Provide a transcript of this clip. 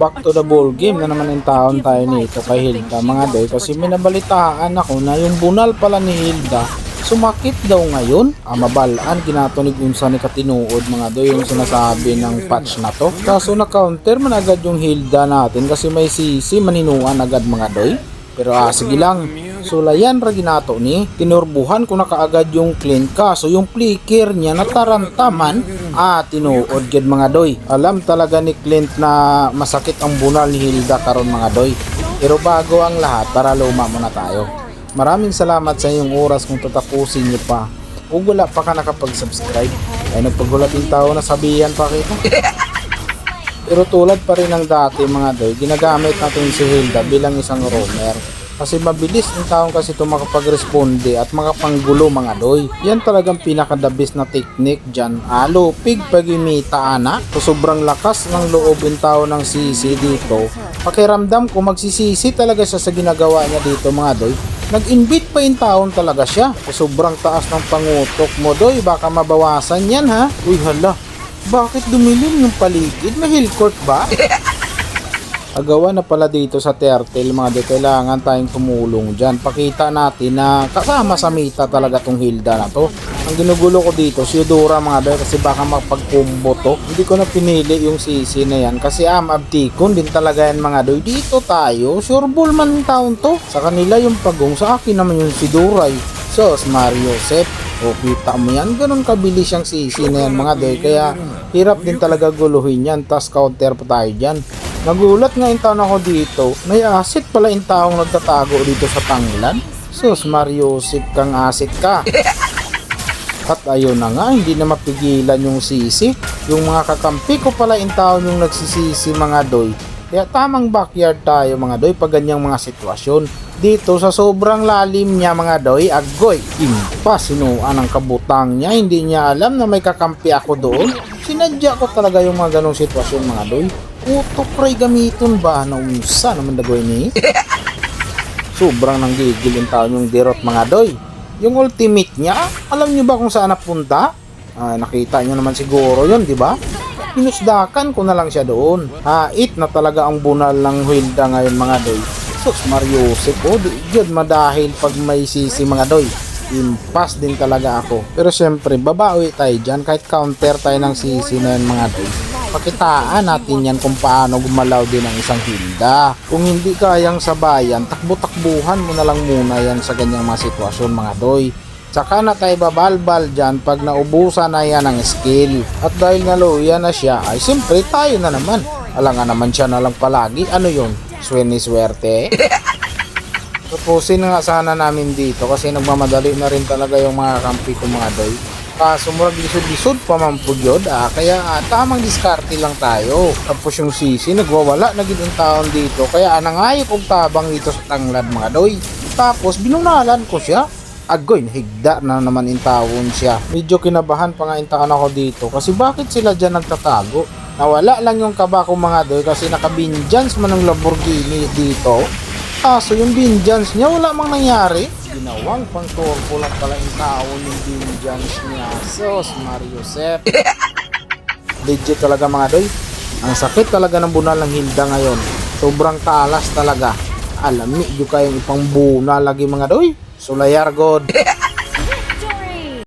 back to the ball game na naman yung taon tayo nito kay Hilda mga doy kasi minabalitaan ako na yung bunal pala ni Hilda sumakit daw ngayon. Ah, mabalaan ginatunig unsa ni katinuod mga doy yung sinasabi ng patch na to. Kaso na counter man agad yung Hilda natin kasi may sisi maninuan agad mga doy pero ah, sige lang. Sulayan ra ginato ni. Tinurbuhan ko na kaagad yung clean kaso yung flicker niya natarantaman. Ah, tinuod gid mga doy. Alam talaga ni Clint na masakit ang bunal ni Hilda karon mga doy. Pero bago ang lahat, para luma muna tayo. Maraming salamat sa inyong oras kung tatapusin niyo pa. Kung wala pa ka nakapag-subscribe, ay nagpagulat yung tao na sabihan pa kita. Pero tulad pa rin ng dati mga doy, ginagamit natin si Hilda bilang isang roamer. Kasi mabilis ang taong kasi ito makapag-responde at makapanggulo mga doy. Yan talagang pinakadabis na technique dyan. Alo, pig pagimita ana. So sobrang lakas ng loob ng tao ng sisi dito. Pakiramdam ko magsisisi talaga siya sa ginagawa niya dito mga doy. Nag-invite pa yung taon talaga siya. So, sobrang taas ng pangutok mo doy. Baka mabawasan yan ha. Uy hala, bakit dumilim yung paligid? May hill court ba? Agawa na pala dito sa Tertel mga de, kailangan tayong tumulong dyan. Pakita natin na kasama sa mita talaga tong Hilda na to. Ang ginugulo ko dito, si Eudora mga de, kasi baka mapagkumbo to. Hindi ko na pinili yung sisi na yan kasi am abtikon din talaga yan mga doy. Dito tayo, sure ball man taon to. Sa kanila yung pagong, sa akin naman yung si Duray. Sos Mario Sep. O kita mo yan, ganun kabilis yung sisi na yan mga doy. Kaya hirap din talaga guluhin yan. Tas counter pa tayo dyan. Nagulat nga yung taon ako dito. May asset pala yung taong nagtatago dito sa Tanglan. Sus Mario Sep kang asset ka. At ayun na nga, hindi na mapigilan yung sisi. Yung mga kakampi ko pala yung taon yung nagsisisi mga doy. Kaya tamang backyard tayo mga doy pag ganyang mga sitwasyon. Dito sa sobrang lalim niya mga doy, agoy, impas, sinuan ang kabutang niya. Hindi niya alam na may kakampi ako doon. Sinadya ko talaga yung mga ganong sitwasyon mga doy. Utok ray gamiton ba? Naunsa naman dagoy ni? Sobrang nanggigil yung taon yung dirot mga doy. Yung ultimate niya, alam niyo ba kung saan napunta? Ah, nakita niyo naman siguro yun, di ba? Pinusdakan ko na lang siya doon. Hait na talaga ang bunal ng Hilda ngayon mga doy. Sus Mariusip, oh, di yun madahil pag may sisi mga doy. Impas din talaga ako. Pero syempre, babawi tayo dyan kahit counter tayo ng sisi na yun mga doy. Pakitaan natin yan kung paano gumalaw din ang isang Hilda. Kung hindi kayang sabayan, takbo-takbuhan mo na lang muna yan sa ganyang mga sitwasyon mga doy. Tsaka na tayo babalbal dyan pag naubusan na yan ng skill. At dahil naluya na siya, ay siyempre tayo na naman. Alangan naman siya na lang palagi. Ano yun? Swerte? Tapusin nga sana namin dito kasi nagmamadali na rin talaga yung mga kampi ko mga doy. Kaso murag lisod-lisod pa man po yun, ah. Kaya ah, tamang diskarte lang tayo. Tapos yung sisi, nagwawala na gid ang taon dito. Kaya nangayok og tabang dito sa tanglad mga doy. Tapos binunalan ko siya. Agoy, nahigda na naman in tawon siya. Medyo kinabahan pa nga in taon ako dito kasi bakit sila dyan nagtatago? Nawala lang yung kaba ko mga doy kasi nakabinjans man ng Lamborghini dito. Kaso yung binjans niya wala mang nangyari. Ginawang pang turbo lang pala yung tao yung binjans niya. Sos Mario Sep. Legit talaga mga doy. Ang sakit talaga ng bunal ng Hilda ngayon. Sobrang talas talaga. Alami, yung kayong ipang buna lagi mga doy. Sulayar God.